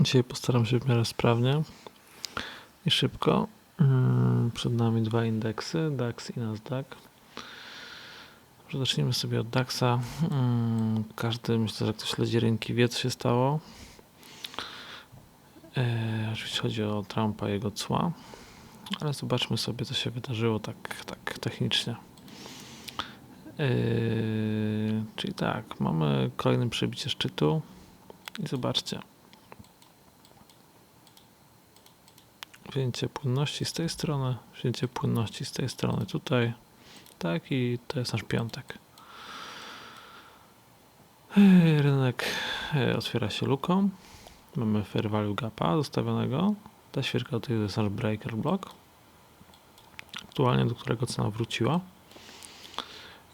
Dzisiaj postaram się w miarę sprawnie i szybko. Mm, Przed nami dwa indeksy, DAX i Nasdaq. Zacznijmy sobie od DAXa. Mm, Każdy, myślę, że kto śledzi rynki, wie, co się stało. E, oczywiście chodzi o Trumpa i jego cła, ale zobaczmy sobie, co się wydarzyło tak, tak technicznie. E, czyli tak, mamy kolejne przebicie szczytu i zobaczcie. Wzięcie płynności z tej strony, wzięcie płynności z tej strony tutaj. Tak, i to jest nasz piątek. Rynek e, otwiera się luką. Mamy fair value gapa zostawionego. Ta świerka to jest nasz breaker block. Aktualnie do którego cena wróciła.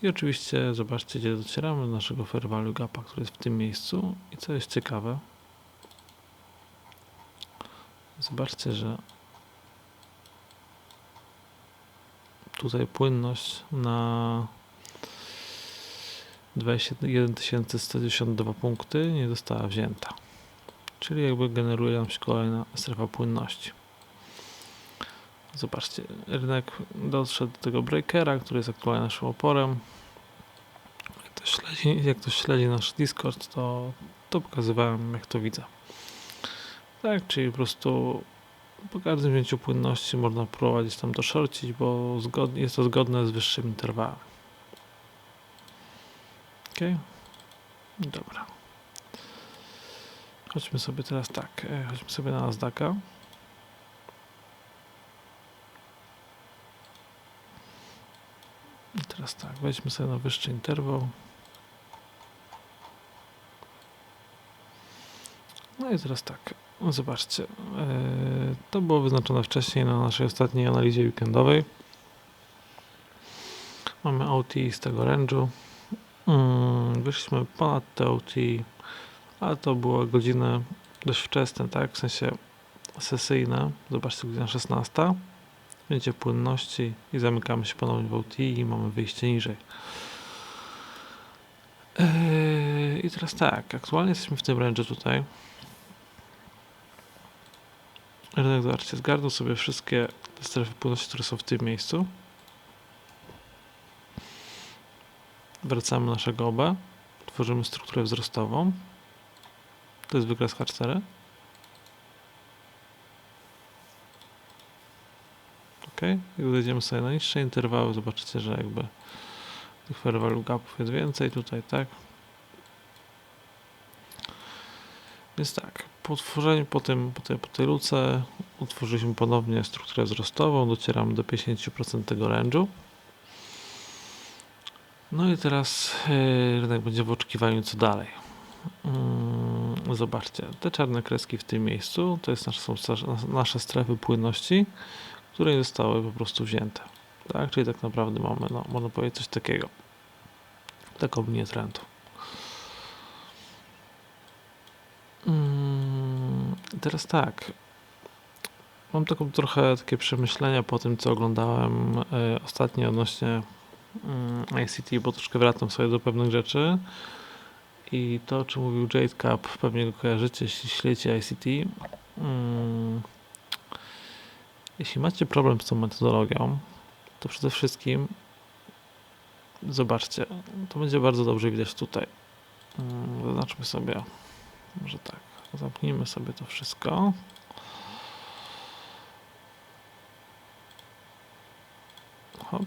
I oczywiście zobaczcie, gdzie docieramy do naszego fair value gapa, który jest w tym miejscu. I co jest ciekawe, zobaczcie, że tutaj płynność na 21 192 punkty nie została wzięta. Czyli jakby generuje nam się kolejna strefa płynności. Zobaczcie, rynek doszedł do tego breakera, który jest aktualnie naszym oporem. Jak ktoś śledzi, jak ktoś śledzi nasz Discord, to, to pokazywałem, jak to widzę. Tak, czyli po prostu po każdym wzięciu płynności można próbować tam to shorcić, bo zgodnie, jest to zgodne z wyższym interwałem. Ok? Dobra. Chodźmy sobie teraz tak. e, Chodźmy sobie na Nasdaqa. I teraz tak, weźmy sobie na wyższy interwał. No i teraz tak, zobaczcie, e, to było wyznaczone wcześniej na naszej ostatniej analizie weekendowej. Mamy OT z tego range'u. Mm, Wyszliśmy ponad te OT, ale to było godziny dość wczesne, tak? W sensie sesyjne. Zobaczcie, godzina 16. Będzie płynności i zamykamy się ponownie w OT i mamy wyjście niżej. Eee, I teraz tak, aktualnie jesteśmy w tym range'u tutaj. Rynek, zobaczcie, zgarnął sobie wszystkie strefy płynności, które są w tym miejscu. Wracamy naszego OB. Tworzymy strukturę wzrostową. To jest wykres H4. Ok. Jak zejdziemy sobie na niższe interwały, zobaczycie, że jakby tych fair value gapów jest więcej tutaj, tak? Więc tak, po utworzeniu, po, tym, po, tej, po tej luce utworzyliśmy ponownie strukturę wzrostową, docieramy do 50% tego range'u. No i teraz yy, rynek będzie w oczekiwaniu co dalej. Mm, zobaczcie, te czarne kreski w tym miejscu to jest nasze, są nasze strefy płynności, które nie zostały po prostu wzięte. Tak? Czyli tak naprawdę mamy, no, można powiedzieć coś takiego. Taką linię trendu. Teraz tak. Mam taką trochę takie przemyślenia po tym, co oglądałem e, ostatnio odnośnie mm, ICT, bo troszkę wracam sobie do pewnych rzeczy. I to, o czym mówił Jade Cup, pewnie go kojarzycie, jeśli śledzicie ICT. Mm, Jeśli macie problem z tą metodologią, to przede wszystkim zobaczcie, to będzie bardzo dobrze widać tutaj. Mm, Zaznaczmy sobie, może tak, zamknijmy sobie to wszystko. Hop.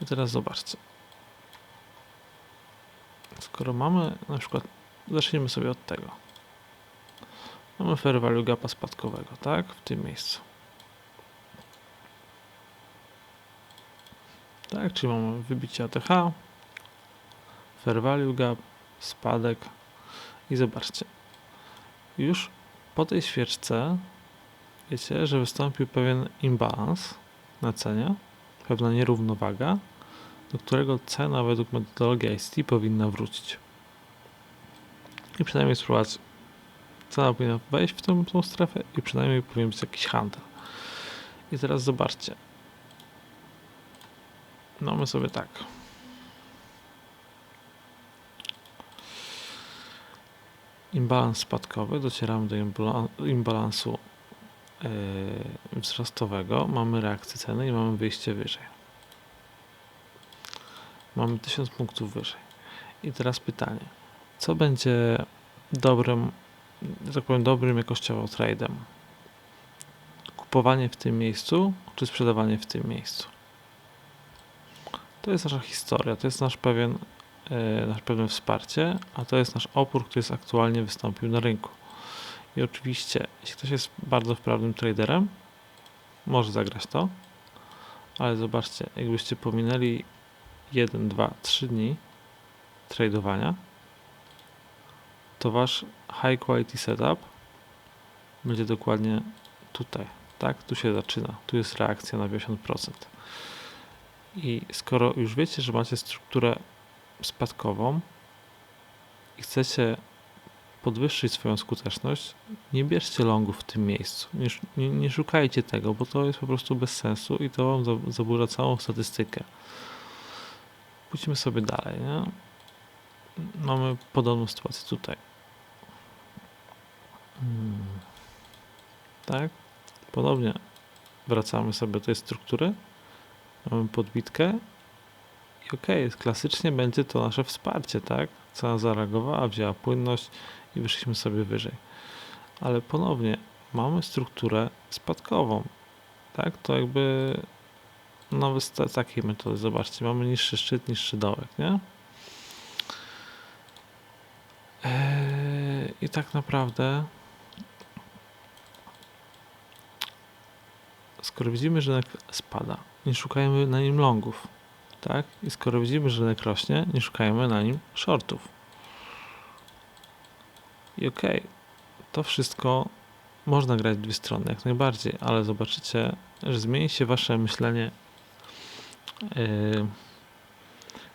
I teraz zobaczcie. Skoro mamy na przykład, zacznijmy sobie od tego. Mamy fair value gapa spadkowego, tak? W tym miejscu. Tak, czyli mamy wybicie ATH, fair value gap, spadek i zobaczcie. Już po tej świeczce wiecie, że wystąpił pewien imbalans na cenie, pewna nierównowaga, do którego cena według metodologii ICT powinna wrócić. I przynajmniej spróbować. Cena powinna wejść w tą, tą strefę i przynajmniej powinien być jakiś handel. I teraz zobaczcie. No my sobie tak. Imbalans spadkowy, docieramy do imbala- imbalansu yy, wzrostowego, mamy reakcję ceny i mamy wyjście wyżej. Mamy 1000 punktów wyżej. I teraz pytanie, co będzie dobrym, tak powiem, dobrym jakościowo trade'em? Kupowanie w tym miejscu, czy sprzedawanie w tym miejscu? To jest nasza historia, to jest nasz pewien, e, nasze pewne wsparcie, a to jest nasz opór, który jest aktualnie wystąpił na rynku. I oczywiście, jeśli ktoś jest bardzo wprawnym traderem, może zagrać to, ale zobaczcie, jakbyście pominęli 1, 2, 3 dni tradowania, to wasz high quality setup będzie dokładnie tutaj, tak? Tu się zaczyna, tu jest reakcja na 50%. I skoro już wiecie, że macie strukturę spadkową i chcecie podwyższyć swoją skuteczność, nie bierzcie longów w tym miejscu. Nie, nie, szukajcie tego, bo to jest po prostu bez sensu i to wam za- zaburza całą statystykę. Pójdźmy sobie dalej. Nie? Mamy podobną sytuację tutaj. Hmm. Tak? Podobnie wracamy sobie do tej struktury. Mamy podbitkę i okej, klasycznie będzie to nasze wsparcie, tak? Cena zareagowała, wzięła płynność i wyszliśmy sobie wyżej. Ale ponownie mamy strukturę spadkową, tak? To jakby nawet z ta- takiej metody, zobaczcie, mamy niższy szczyt, niższy dołek, nie? Eee, I tak naprawdę skoro widzimy, że spada, nie szukajmy na nim longów, tak? I skoro widzimy, że rynek rośnie, nie szukajmy na nim shortów. I okej, to wszystko można grać w dwie strony, jak najbardziej, ale zobaczycie, że zmieni się wasze myślenie yy,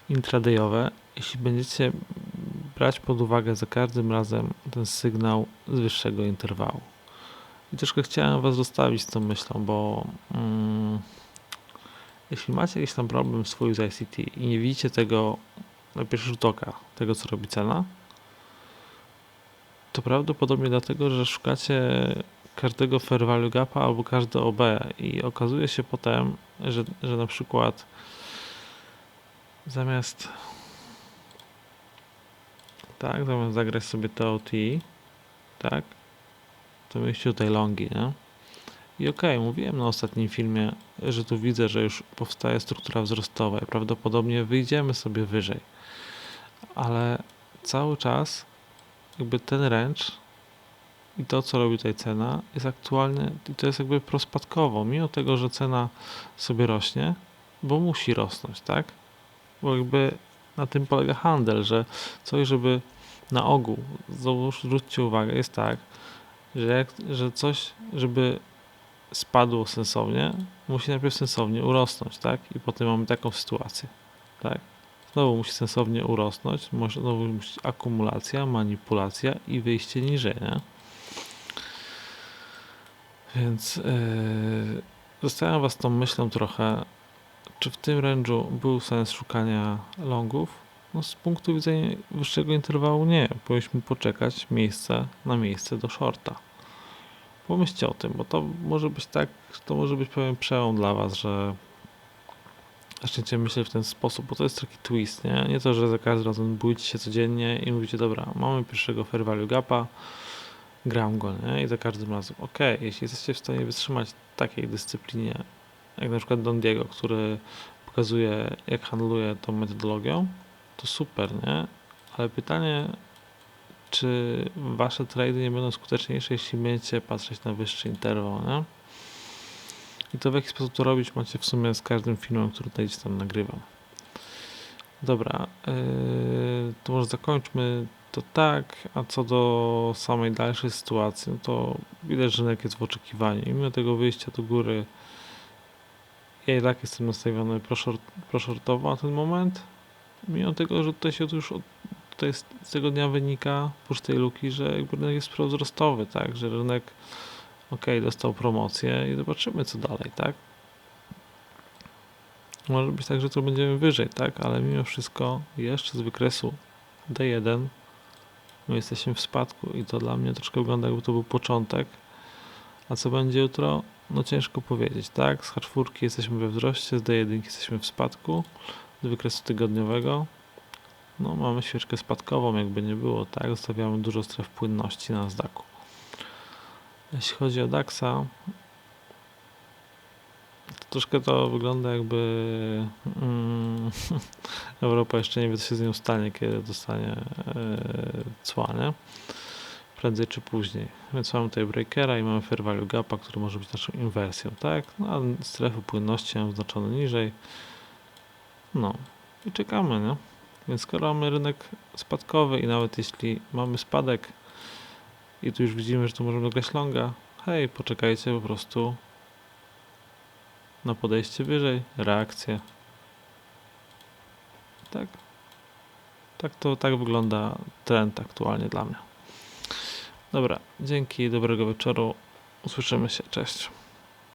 intradayowe, jeśli będziecie brać pod uwagę za każdym razem ten sygnał z wyższego interwału. I troszkę chciałem was zostawić z tą myślą, bo mm, jeśli macie jakiś tam problem swój z ICT i nie widzicie tego na pierwszy rzut oka, tego co robi cena, to prawdopodobnie dlatego, że szukacie każdego fair value gapa albo każde OB i okazuje się potem, że, że na przykład zamiast tak, zamiast zagrać sobie TOT, tak, to mieliście tutaj longi, nie? I okej, mówiłem na ostatnim filmie, że tu widzę, że już powstaje struktura wzrostowa i prawdopodobnie wyjdziemy sobie wyżej. Ale cały czas jakby ten range i to, co robi tutaj cena, jest aktualnie, i to jest jakby prospadkowo, mimo tego, że cena sobie rośnie, bo musi rosnąć, tak? Bo jakby na tym polega handel, że coś, żeby na ogół, zwróćcie uwagę, jest tak, że, jak, że coś, żeby spadło sensownie, musi najpierw sensownie urosnąć, tak? I potem mamy taką sytuację, tak? Znowu musi sensownie urosnąć, znowu musi akumulacja, manipulacja i wyjście niżej, nie? Więc yy, zostawiam Was tą myślą trochę, czy w tym range'u był sens szukania longów? No z punktu widzenia wyższego interwału nie. Powinniśmy poczekać miejsce na miejsce do shorta. Pomyślcie o tym, bo to może być tak, to może być pewien przełom dla Was, że zaczniecie myśleć w ten sposób, bo to jest taki twist, nie? Nie to, że za każdym razem budzicie się codziennie i mówicie, dobra, mamy pierwszego fair value gapa, gram go, nie? I za każdym razem, ok, jeśli jesteście w stanie wytrzymać takiej dyscyplinie, jak na przykład Don Diego, który pokazuje, jak handluje tą metodologią, to super, nie? Ale pytanie, czy wasze trady nie będą skuteczniejsze, jeśli będziecie patrzeć na wyższy interwał, nie? I to w jaki sposób to robić macie w sumie z każdym filmem, który tutaj tam nagrywam. Dobra, yy, to może zakończmy to tak, a co do samej dalszej sytuacji, no to widać, że rynek jest w oczekiwaniu. I mimo tego wyjścia do góry, ja i tak jestem nastawiony proshort, proshortowo na ten moment. Mimo tego, że tutaj się już od, tutaj z, tego dnia wynika, oprócz tej luki, że jakby rynek jest prowzrostowy, tak, że rynek ok, dostał promocję i zobaczymy co dalej, tak. Może być tak, że to będziemy wyżej, tak, ale mimo wszystko jeszcze z wykresu D1 My jesteśmy w spadku i to dla mnie troszkę wygląda jakby to był początek. A co będzie jutro? No ciężko powiedzieć, tak? Z H4 jesteśmy we wzroście, z D1 jesteśmy w spadku, z wykresu tygodniowego. No mamy świeczkę spadkową, jakby nie było, tak? Zostawiamy dużo stref płynności na zdaku. Jeśli chodzi o DAXa, to troszkę to wygląda jakby mm, Europa jeszcze nie wie, co się z nią stanie, kiedy dostanie e, cła, nie? Prędzej czy później. Więc mamy tutaj breakera i mamy fair value gapa, który może być naszą inwersją, tak? No, a strefy płynności mam znaczone niżej. No i czekamy, nie? Więc skoro mamy rynek spadkowy i nawet jeśli mamy spadek i tu już widzimy, że tu możemy dograć longa, hej, poczekajcie po prostu na podejście wyżej, reakcję. Tak. Tak to tak wygląda trend aktualnie dla mnie. Dobra, dzięki, dobrego wieczoru. Usłyszymy się, cześć.